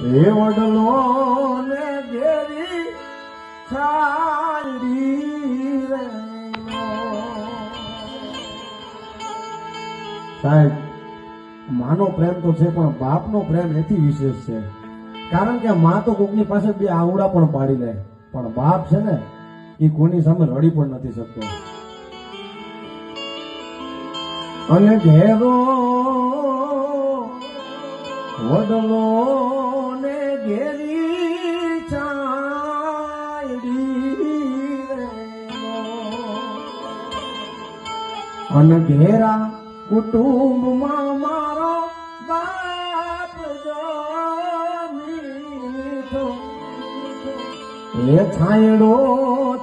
એ વડલો ઘેરી છાડી સાહેબ, માનો પ્રેમ તો છે, પણ બાપનો પ્રેમ એથી વિશેષ છે. કારણ કે મા તો કોકની પાસે બે આવડા પણ પાડી લે. પણ બાપ છે ને, એ કોની સામે રડી પણ નથી શકતો. અને ઘેરો વડલો ને ઘેરી અને ઘેરા કુટુંબમાં મારો બાપ એ છાંયડો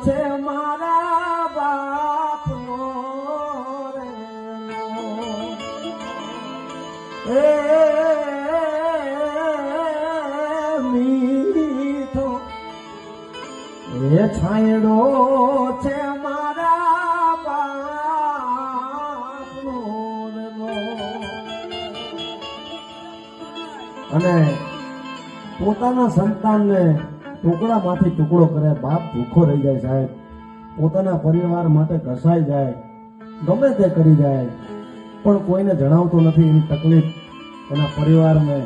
છે મારા બાપનો. એ એ છાંયડો છે મારા અને પોતાના સંતાનને ટુકડામાંથી ટુકડો કરે, બાપ ભૂખો રહી જાય સાહેબ. પોતાના પરિવાર માટે ઘસાઈ જાય, ગમે તે કરી જાય. પણ કોઈને જણાવતો નથી એની તકલીફ એના પરિવારને.